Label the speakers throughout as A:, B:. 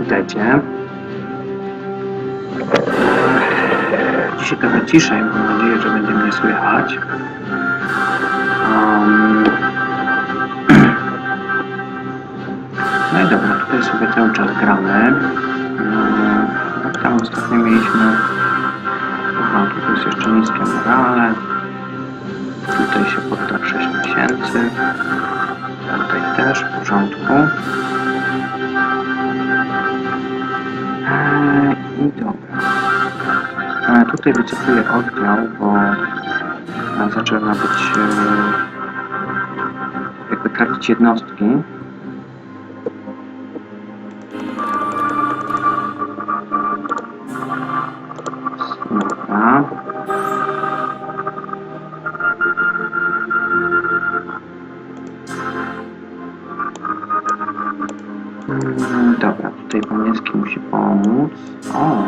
A: Witajcie. Dzisiaj trochę ciszej, mam nadzieję, że będzie mnie słychać. Um, no i dobra, tutaj sobie cały czas gramy. Um, tam ostatnio mieliśmy... Aha, tutaj jest jeszcze niskie morale. Tutaj się podda 6 miesięcy. Tutaj też, w porządku. I dobra. E, tutaj wycofuję oddział, bo zaczyna być e, jakby tracić jednostki. Mm, Dobra, tutaj Poniewski musi pomóc. O!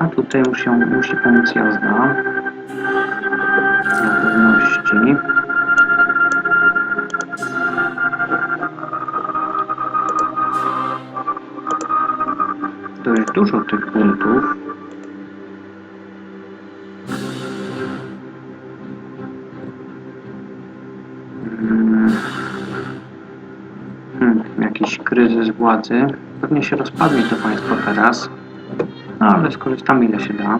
A: A tutaj musi, musi pomóc jazda. Na pewności. Dość dużo tych punktów. Kryzys władzy. Pewnie się rozpadnie to państwo teraz. No ale skorzystamy ile się da.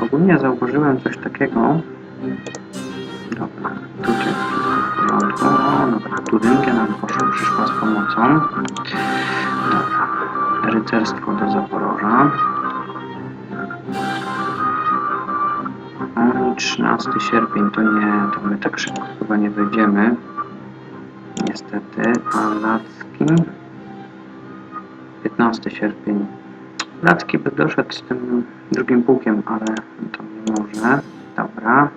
A: Ogólnie zauważyłem coś takiego. Dobra, tutaj wszystko w porządku. O, dobra, nam poszła, przyszła z pomocą. Dobra, rycerstwo do Zaporoża. O, 13 sierpień to nie, to my tak szybko chyba nie wejdziemy. Niestety, a Lacki 15 sierpień. Lacki by doszedł z tym drugim pułkiem, ale to nie może. Dobra.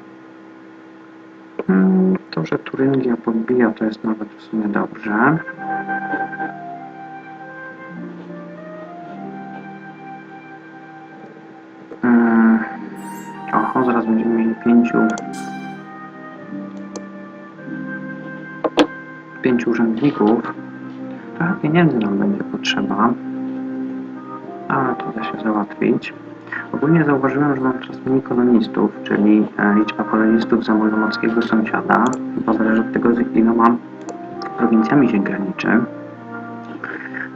A: Hmm, To, że Turyngia podbija, to jest nawet w sumie dobrze. Hmm. Oho, zaraz będziemy mieli pięciu pięciu urzędników. Trochę pieniędzy nam będzie potrzeba. Ale to da się załatwić. Ogólnie zauważyłem, że mam coraz mniej kolonistów, czyli e, liczba kolonistów za mojego sąsiada. Chyba zależy od tego, z iloma prowincjami się graniczy.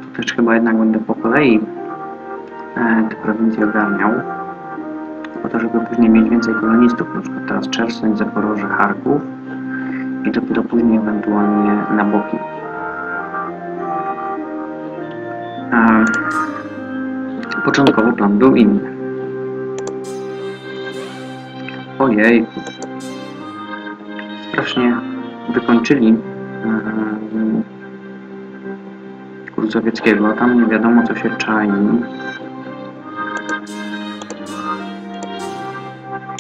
A: To też chyba jednak będę po kolei e, te prowincje ogarniał. Po to, żeby później mieć więcej kolonistów. Przykład teraz Czersoń, Zaporoże, Charków i dopiero później ewentualnie na boki. A początkowo plan był inny. Ojej. Strasznie wykończyli um, Kurzowieckiego. Tam nie wiadomo co się czai.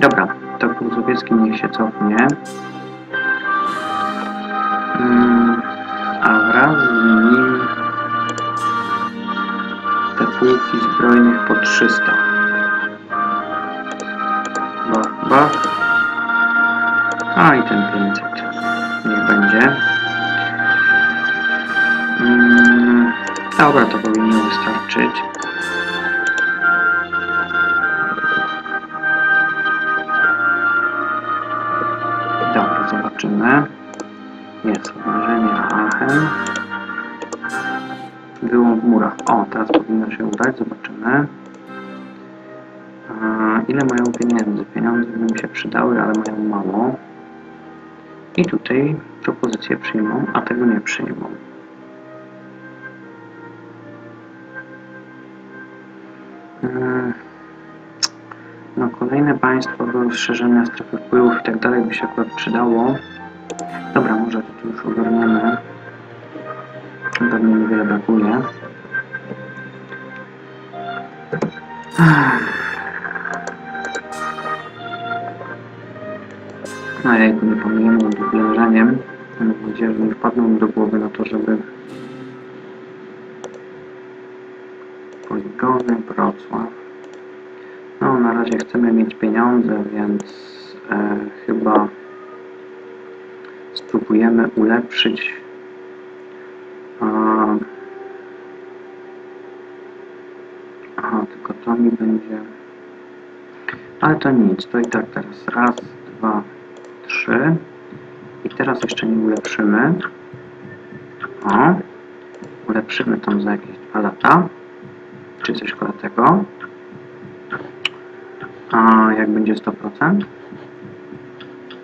A: Dobra, to Kurzowiecki niech się cofnie. A wraz z nim te pułki zbrojnych po 300. Bach, bach. A i ten 500. Niech będzie. Mm, dobra, to powinno wystarczyć. Dobra, zobaczymy. Jest obrażenie Aachen. Wyłom w murach. O, teraz powinno się udać, zobaczymy. A, ile mają pieniędzy? Pieniądze by mi się przydały, ale mają mało. I tutaj propozycję przyjmą, a tego nie przyjmą. Mm, No, kolejne państwo do rozszerzenia strefy wpływów i tak dalej by się akurat przydało. Dobra, może to już ogarniemy. Pewnie niewiele brakuje. No jajku, nie pomyliłem z wyblężeniem. Mam nadzieję, że nie wpadną mi do głowy na to, żeby poligony, Wrocław. No, na razie chcemy mieć pieniądze, więc e, chyba spróbujemy ulepszyć Aha, tylko to mi będzie... Ale to nic, to i tak teraz raz, dwa, trzy. I teraz jeszcze nie ulepszymy. O, ulepszymy tą za jakieś dwa lata. Czy coś koło tego. A jak będzie 100%?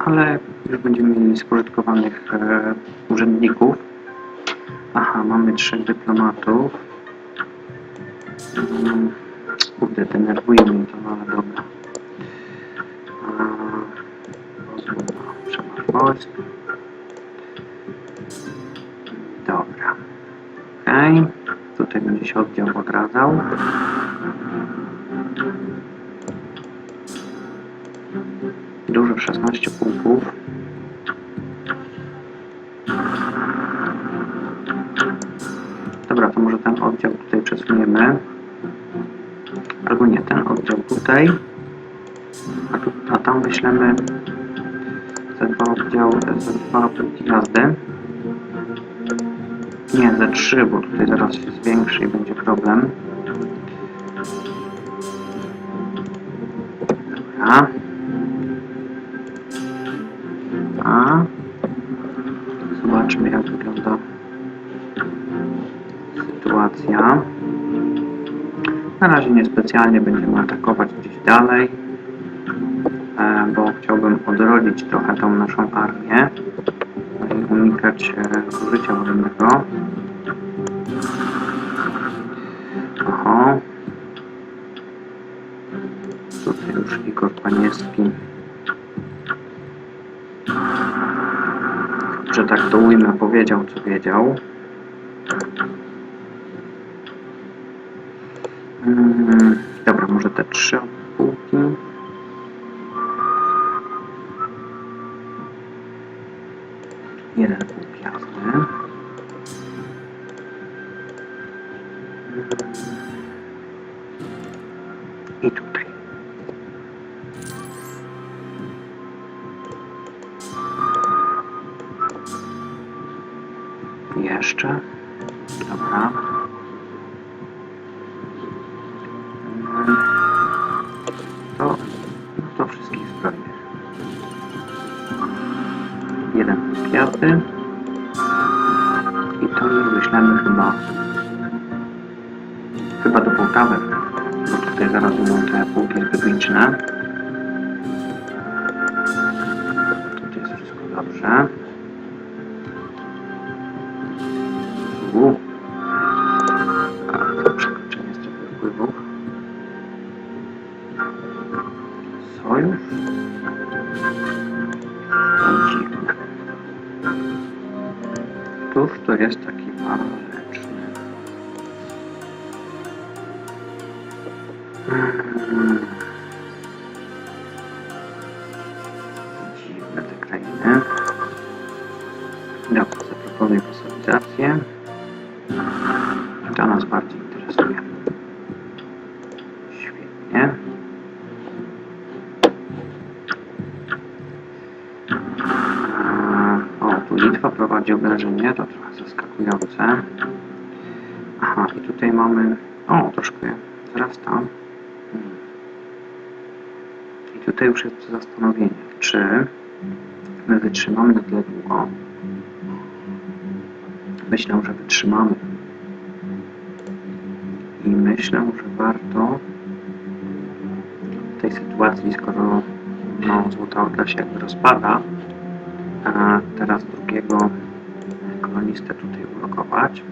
A: Ale już będziemy mieli spożytkowanych e, urzędników. Aha, mamy trzech dyplomatów. Mm, Kurde, denerwuje mnie to, no ale dobra. Wojsk. Dobra. Okej. Tutaj będzie się oddział odradzał. Dużo, 16 pułków. Dobra, to może ten oddział tutaj przesuniemy. Albo nie, ten oddział tutaj. A, tu, a tam wyślemy za dwa oddział, za dwa punkty jazdy. Nie, za trzy, bo tutaj zaraz się zwiększy i będzie problem. Dobra. Sytuacja. Na razie niespecjalnie będziemy atakować gdzieś dalej, e, bo chciałbym odrodzić trochę tą naszą armię no i unikać e, użycia wojennego. Oho. Tutaj już Igor Paniewski. Że tak to ujmę, powiedział co wiedział. Dobra, może te trzy pułki. Jeden jasny. I tutaj. Jeszcze. Połtawy, bo tutaj zaraz te pułki zbytniczne. Tutaj jest wszystko dobrze. U. A, przekroczenie strefy wpływów. Sojusz? To dziwne. Któż to jest taki waleczny? To nas bardziej interesuje. Świetnie. O, tu Litwa prowadzi obrażenie, to trochę zaskakujące. Aha, i tutaj mamy... O, troszkę wzrasta. I tutaj już jest zastanowienie, czy my wytrzymamy na tyle długo. Myślę, że wytrzymamy. Myślę, że warto w tej sytuacji, skoro no, Złota Orda się rozpada, a teraz drugiego kolonistę tutaj ulokować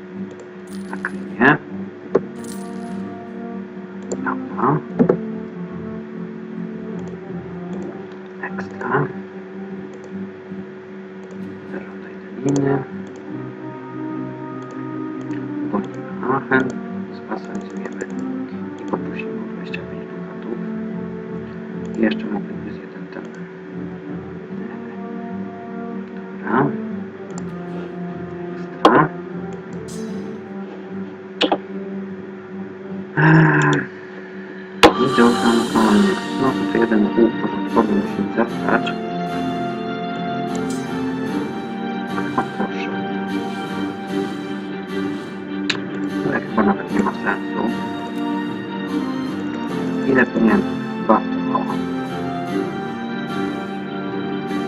A: na Krymie. Dobra. Ekstra. Zarządzaj te liny. Bądźmy Aachen. Spasalizujemy i No to jeden pół porządkowy musimy zabrać. O proszę. No, Ale chyba nawet nie ma sensu. Ile pieniędzy? Bardzo mało.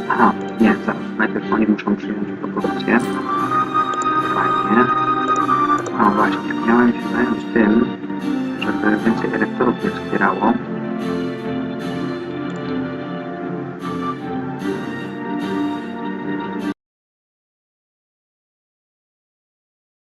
A: Aha, nie, zaraz. Najpierw oni muszą przyjąć propozycję. Fajnie. A właśnie, miałem się zająć tym, żeby esperaba